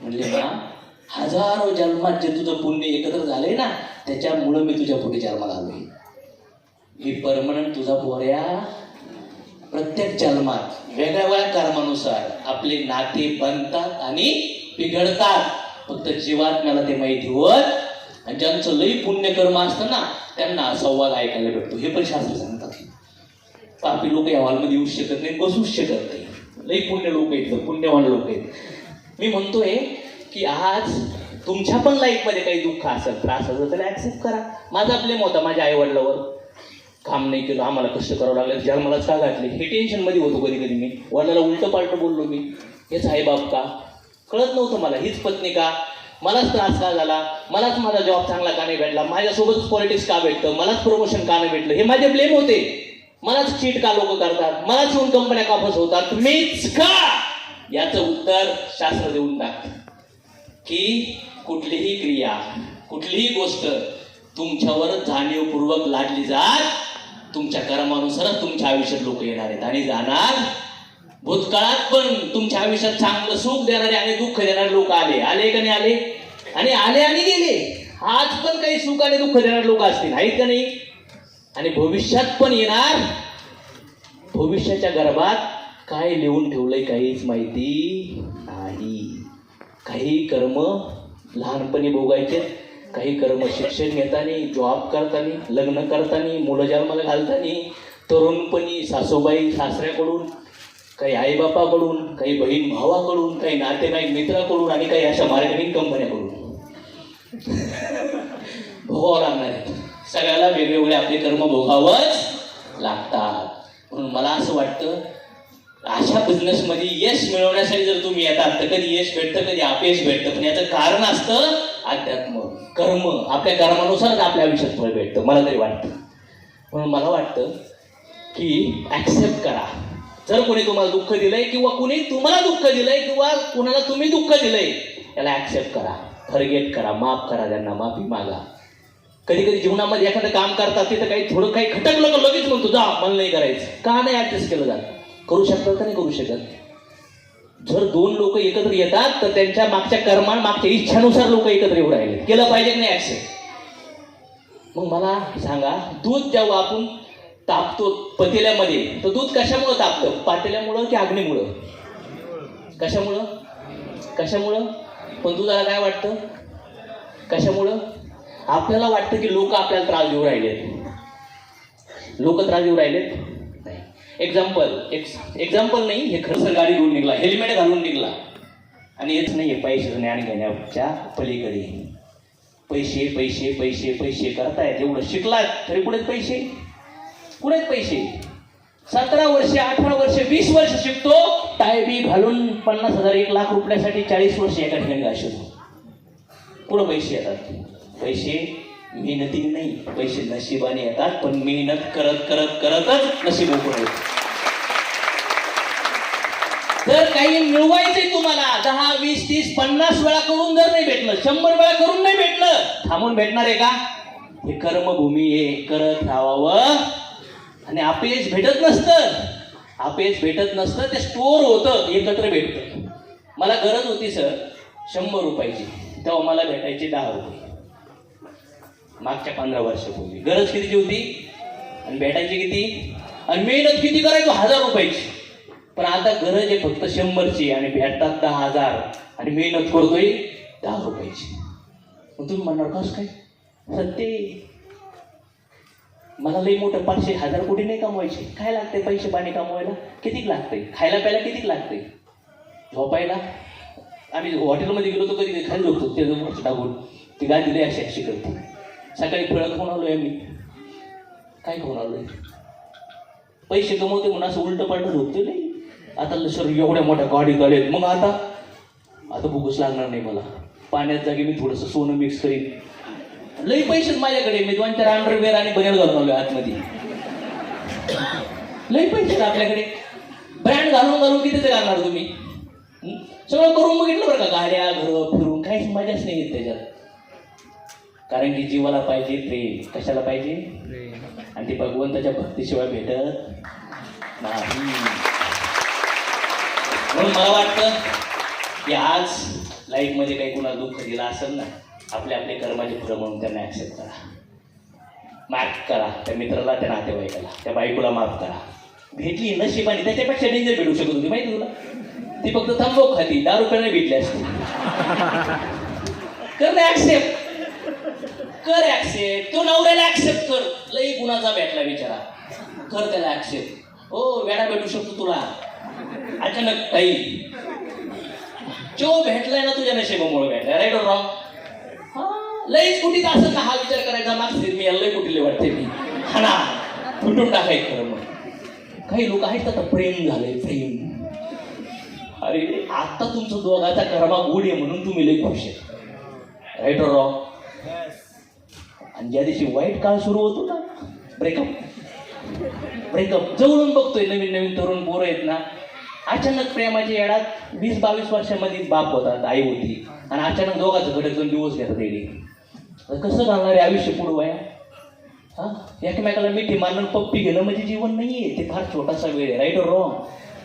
म्हणले ना हजारो जन्मात जे तुझं पुण्य एकत्र झालंय ना त्याच्यामुळं मी तुझ्या पुढे जन्माला आलोय. मी परमनंट तुझा पोऱ्या. प्रत्येक जन्मात वेगळ्या वेगळ्या कर्मानुसार आपले नाते बनतात आणि बिघडतात. फक्त जीवात्म्याला ते माहिती होत. आणि ज्यांचं लई पुण्यकर्म असतं ना त्यांना संवाद ऐकायला भेटतो. हे पण शास्त्र सांगतात. पापी लोक या हॉलमध्ये येऊ शकत नाही बसूच शकत नाही. लई पुण्य लोक आहेत पुण्यवान लोक आहेत. मी म्हणतोय की आज तुमच्या पण लाईफमध्ये काही दुःख असेल त्रास असेल तर ऍक्सेप्ट करा. माझा प्लेम होता माझ्या आईवडिलावर. काम नाही केलं आम्हाला कष्ट करावं लागलं जन्मालाच का घातले. हे टेन्शनमध्ये होतो कधी कधी मी. वडिलाला उलट पालट बोललो मी. हेच आई बाप का? कळत नव्हतं मला हीच पत्नी का? मलाच त्रास का झाला? मलाच माझा जॉब चांगला का नाही भेटला? माझ्यासोबतच पॉलिटिक्स का भेटतं? मलाच प्रमोशन का नाही भेटलं? हे माझे ब्लेम होते. मलाच चीट का लोक करतात? मलाच येऊन कंपन्या का फसवतात मीच का? याचं उत्तर शास्त्र देऊन टाकत. की कुठलीही क्रिया कुठलीही गोष्ट तुमच्यावर जाणीवपूर्वक लादली जात तुमच्या कर्मानुसारच तुमच्या आयुष्यात लोक येणार आहेत. आणि जाणार भूतकाळात पण तुमच्या आयुष्यात चांगलं सुख देणारे आणि दुःख देणारे लोक आले. आले का नाही आले? आणि आले आणि गेले. आज पण काही सुख आणि दुःख देणारे लोक असतील. आहेत का नाही? आणि भविष्यात पण येणार. भविष्याच्या गर्भात काय लिहून ठेवलंय काहीच माहिती नाही. काही कर्म लहानपणी भोगायचे काही कर्म शिक्षण घेताना जॉब करताना लग्न करताना मुलं जन्माला घालताना तरुणपणी सासूबाई सासऱ्याकडून काही आईबापाकडून काही बहीण भावाकडून काही नातेवाईक मित्राकडून आणि काही अशा मार्केटिंग कंपन्याकडून भोगावं लागणार आहे. सगळ्याला वेगवेगळे आपले कर्म भोगावंच लागतात. म्हणून मला असं वाटतं अशा बिझनेसमध्ये यश मिळवण्यासाठी जर तुम्ही येतात तर कधी यश भेटतं कधी अपयश भेटतं. पण याचं कारण असतं अध्यात्म कर्म. आपल्या कर्मानुसारच आपल्या आयुष्यात फळ भेटतं मला तरी वाटतं. म्हणून मला वाटतं की ॲक्सेप्ट करा. जर कोणी तुम्हाला दुःख दिलंय किंवा कुणी तुम्हाला दुःख दिलंय किंवा कुणाला तुम्ही दुःख दिलंय याला ऍक्सेप्ट करा. फरगेट करा माफ करा त्यांना माफी मागा. कधी कधी जीवनामध्ये एखादं काम करतात तिथं काही थोडं काही खटकलं लगेच म्हणतो जा मला नाही करायचं. का नाही ऍडजस्ट केलं जातं? करू शकतात का नाही करू शकत? जर दोन लोक एकत्र येतात तर त्यांच्या मागच्या कर्मा मागच्या इच्छानुसार लोक एकत्र येऊ राहिले. केलं पाहिजे की नाही ऍक्सेप्ट मग मला सांगा दूध जेव्हा आपण तापतो पतेल्यामध्ये तर दूध कशामुळं तापतं? पातेल्यामुळं की अग्नीमुळं? कशामुळं? कशामुळं? पण दुधाला काय वाटतं? कशामुळं? आपल्याला वाटतं की लोक आपल्याला त्रास देऊ राहिलेत. लोक त्रास देऊ राहिलेत. एक्झाम्पल एक्झाम्पल नाही हे खर्च गाडी घेऊन निघला हेल्मेट घालून निघला. आणि हेच नाही आहे पैशाचं ज्ञान घेण्याच्या पलीकडे. पैसे पैसे पैसे पैसे करतायत एवढं शिकलात तरी कुठेच पैसे? कुठेच पैसे? सतरा वर्षे अठरा वर्षे वीस वर्ष शिकतो टायबी घालून पन्नास हजार एक लाख रुपयासाठी चाळीस वर्ष एका ठिकाणी घालतो पुढं पैसे येतात. पैसे मेहनतीने नाही पैसे नशिबाने येतात पण मेहनत करत करत करतच नशीब उघड जर काही मिळवायचंय तुम्हाला दहा वीस तीस पन्नास वेळा करून जर नाही भेटलं शंभर वेळा करून नाही भेटलं थांबून भेटणार आहे का? हे कर्मभूमी आहे करत राहावं. आणि अपयश भेटत नसतं. अपयश भेटत नसतं ते स्टोअर होतं एकत्र भेटतं. मला गरज होती सर शंभर रुपयाची. तेव्हा मला भेटायचे दहा रुपये. मागच्या पंधरा वर्षापूर्वी. गरज कितीची होती? आणि भेटायची किती? आणि मेहनत किती करायचो? हजार रुपयाची. पण आता गरज आहे फक्त शंभरची आणि भेटतात दहा हजार. आणि मेहनत करतोय दहा रुपयाची. मग तुम्ही म्हणणार कसं काय? सत्य मला लई मोठं पाचशे हजार कोटी नाही कमवायचे. काय लागते पैसे पाणी कमवायला? कितीक लागते? खायला प्यायला कितीक लागते? झोपायला. आम्ही हॉटेलमध्ये गेलो तो कधी खाली झोपतो ते वरचं टाकून. ती गादी लई अशी अशी करते. सकाळी फळं खाऊन आलोय आम्ही. काय खाऊन आलोय? पैसे कमवते म्हणून असं उलट पालट झोपते नाही आता सर एवढ्या मोठ्या गाडीत. आलेत मग आता? आता भूकच लागणार नाही मला. पाण्यात जागी मी थोडंसं सोनं मिक्स करीन. लई पैसेच माझ्याकडे मी दोन चार अंडरवेअर आणि बनेल घालून आलोय आतमध्ये. लई पैसे आपल्याकडे. ब्रँड घालून घालून कितीच घालणार तुम्ही? सगळं करून बघितलं बरं का? गाड्या घर फिरून. काहीच मजाच नाही येत त्याच्यात. कारण की जीवाला पाहिजे प्रेम. कशाला पाहिजे? आणि ते भगवंताच्या भक्तीशिवाय भेटत नाही. म्हणून मला वाटतं की आज लाईफमध्ये काही कुणाला दुःख दिलं असेल ना आपले आपले कर्माचे फुलं म्हणून त्यांना ॲक्सेप्ट करा. माफ करा. त्या मित्राला त्या नातेवाईकाला त्या बायकोला माफ करा. भेटली नशिबाने त्याच्यापेक्षा डेंजर भेटू शकत होती माहिती तुला? ती फक्त थांबव खाती दहा रुपयाने भेटली असते. कर ना ऍक्सेप्ट कर ऍक्सेप्ट तो नवऱ्याला ऍक्सेप्ट कर. लई गुणाचा भेटला बिचारा. कर त्याला ऍक्सेप्ट हो वेळा भेटू शकतो तुला. अचानक ताई जो भेटलाय ना तुझ्या नशिबामुळे भेटलाय राईट और रॉंग लईच कुठे असं ना हा विचार करायचा मागचे मी लई कुठले वाटते मी. हा ना फुटून टाकायचं खरं मग. काही लोक आहेत आता प्रेम झालंय प्रेम? अरे आता तुमचं दोघाचा कर्मा गोड आहे म्हणून तुम्ही लई खुश आहे. राईट और रॉंग आणि ज्या दिवशी वाईट काळ सुरू होतो ना ब्रेकअप ब्रेकअप जवळून बघतोय नवीन नवीन तरुण पोरं आहेत ना अचानक प्रेमाच्या येडात वीस बावीस वर्षामध्ये बाप होतात आई होती. आणि अचानक दोघांचं घडत दोन दिवस घेतात येडी कसं घालणार आहे आयुष्य पुढं वया? हा? एकमेकाला मिठी मारणं पप्पी घेणं म्हणजे जीवन नाही आहे ते फार छोटासा वेळ आहे राईट और रॉंग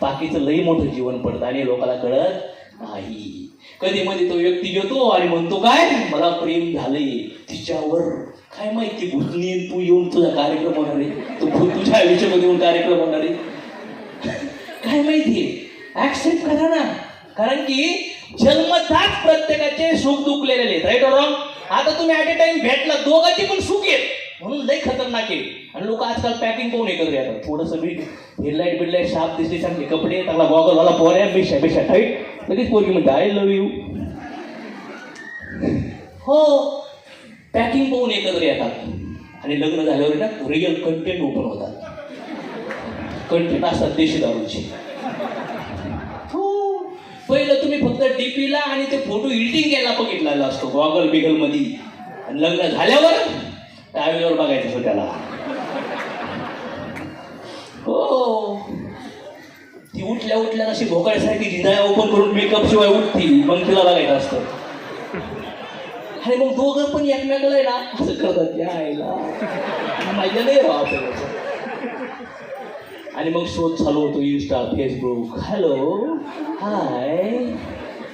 बाकीचं लई मोठं जीवन पडतं आणि लोकांना कळत नाही. कधी मध्ये तो व्यक्ती घेतो आणि म्हणतो काय? मला प्रेम झालंय. तिच्यावर काय माहिती भूतनी तू येऊन तुझा कार्यक्रम होणार आहे. तू तुझ्या आयुष्यामध्ये येऊन कार्यक्रम होणार आहे. काय माहितीये ऍक्सेप्ट करा ना कारण की जन्मताच प्रत्येकाचे सुख दुखलेले आहेत. राईट रॉंग आता तुम्ही ऍट ए टाइम भेटला दोघांचे पण सुख आहेत. म्हणून लई खतरनाक आहे. आणि लोक आजकाल पॅकिंग पाहून एकत्र येतात थोडंसं मी हेडलाईट बिडलाईट शाप दिसली चांगले कपडे चांगला गॉगल वाला पोर आहे. मिशा मिशा टाईट लगेच पोरगी म्हणते आय लव्ह यू हो. पॅकिंग पाहून एकत्र येतात. आणि लग्न झाल्यावर ना रिअल कंटेंट ओपन होतात. कंटेंट असतात देशी दारूची. पहिलं तुम्ही फक्त डीपीला आणि ते फोटो एडिटिंग घ्यायला बघितलेला असतो गॉगल बिगलमध्ये आणि लग्न झाल्यावर टावेवर बघायचं असतो त्याला. हो. ती उठल्या उठल्या अशी भोकाळ्यासारखी जिनाया ओपन करून मेकअप शिवाय उठती मग तिला बघायचं असतं. आणि मग दोघं पण एकमेकाला आहे ना असं करतात यायला माझ्या माहिती नाही राव आपल्याला आणि मग शोध चालू होतो इंस्टा फेसबुक हॅलो हाय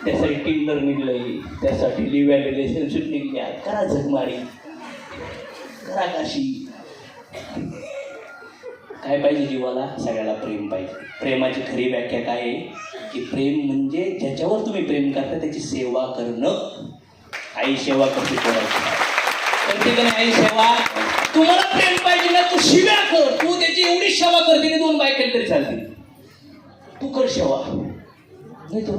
त्यासाठी टिंडर निघलंय. त्यासाठी लिव्ह अँड रिलेशनशिप निघल्या. करा झगमारी करा काशी. काय पाहिजे जीवाला? सगळ्याला प्रेम पाहिजे. प्रेमाची खरी व्याख्या काय आहे? की प्रेम म्हणजे ज्याच्यावर तुम्ही प्रेम करता त्याची सेवा करणं. आई सेवा कशी करायची प्रत्येकाने आई सेवा. तुम्हाला प्रेम पाहिजे ना तू शिव्या कर. तू त्याची एवढी सेवा करते की दोन बायक तरी चालतील. तू कर सेवा. नाही तर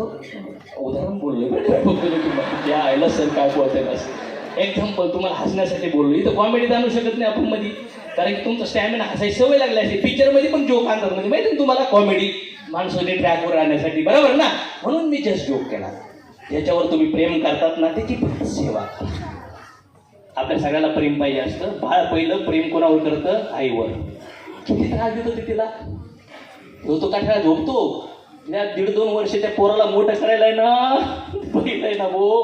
उदाहरण बोलले बरं का. फक्त तुम्हाला. या आईला सर काय बोलताय एक्झाम्पल तुम्हाला हसण्यासाठी बोललो. इथं कॉमेडीत आणू शकत नाही आपण मध्ये कारण की तुमचा स्टॅमिना हसायची सवय लागली असते पिक्चरमध्ये पण जोक आणतात म्हणजे माहिती ना तुम्हाला कॉमेडी माणसाने ट्रॅकवर आणण्यासाठी बरोबर ना? म्हणून मी जस्ट जोक केला. ज्याच्यावर तुम्ही प्रेम करतात ना त्याची सेवा करा. आपल्या सगळ्याला प्रेम पाहिजे असतं. बाळ पहिलं प्रेम कोणावर करतं? आईवर. किती त्रास देतो ते तिला? तो तो काठ्याला झोपतो? या दीड दोन वर्ष त्या पोराला मोठं करायला आहे ना? बघितलंय ना भो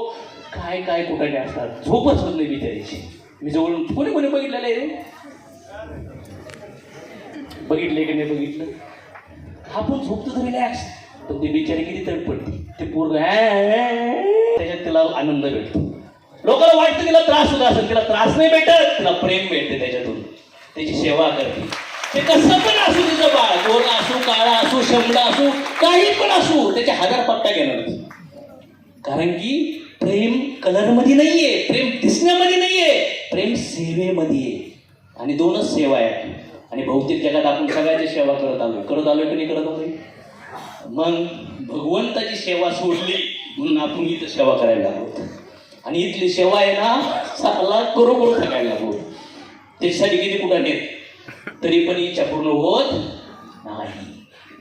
काय काय कुठाने असतात झोपच होत नाही बिचारीची. मी जवळून कोणी कोणी बघितलेलं आहे रे? बघितले की नाही बघितलं? आपण झोपतो तर रिलॅक्स पण ते बिचारी किती तडपडते. ते पोरग त्याच्यात तिला आनंद भेटतो. लोकांना वाटतं तिला त्रास होत असेल तिला त्रास नाही भेटत तिला प्रेम भेटते त्याच्यातून. त्याची सेवा करते. ते कसं पण असू तिचं बाळ गोरा असू काळा असू शंभडा असू काही पण असू त्याचे हजार पट्टा घेणार कारण की प्रेम कलरमध्ये नाहीये प्रेम दिसण्यामध्ये नाहीये प्रेम सेवेमध्ये आहे. आणि दोनच सेवा आहेत. आणि भौतिक जगात आपण सगळ्याची सेवा करत आलोय. करत आलोय की नाही करत आलोय? मग भगवंताची सेवा सोडली म्हणून आपण इथं सेवा करायला आहोत. आणि इथली सेवा आहे ना साला करोड टाकायला लागलो. त्याच्यासाठी किती कुठं नेत? तरी पण इच्छा पूर्ण होत नाही.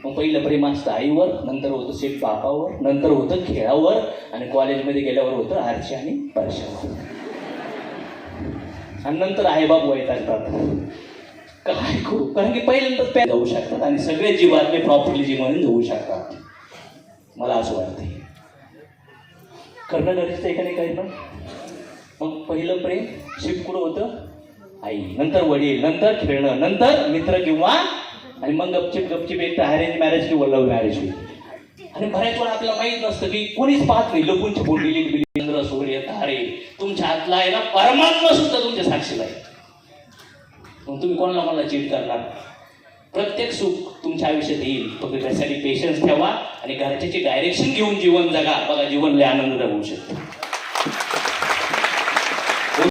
मग पहिलं प्रेम असतं आईवर नंतर होतं शेठ बापावर नंतर होतं खेळावर आणि कॉलेजमध्ये गेल्यावर होतं आरशी आणि परशावर आणि नंतर आईबाप वैतागतात काय करू? कारण की पहिल्यांदाच जाऊ शकतात आणि सगळे जीवातले प्रॉपरली जीवन जाऊ शकतात. मला असं वाटतं करणं गरजेचं आहे का नाही काही पण? मग पहिलं प्रेम शिपकुड कुठं होतं? आई. नंतर वडील नंतर खेळणं नंतर मित्र किंवा आणि मग गपचिप गपचिप एक तर अरेंज मॅरेज किंवा लव्ह मॅरेज होईल आणि बऱ्याच वेळा आपल्याला माहीत नसतं की कोणीच पाहत नाही. लपून छपून डिलीट बिलिंद्र सूर्य तारे. तुमच्या हातला आहे ना परमात्मा सुद्धा तुमच्या साक्षीला आहे. मग तुम्ही कोणाला मला चीट करणार? प्रत्येक सुख तुमच्या आयुष्यात येईल. फक्त त्यासाठी पेशन्स ठेवा आणि घरच्याची डायरेक्शन घेऊन जीवन जगा. बघा जीवन लय आनंद होऊ शकतो.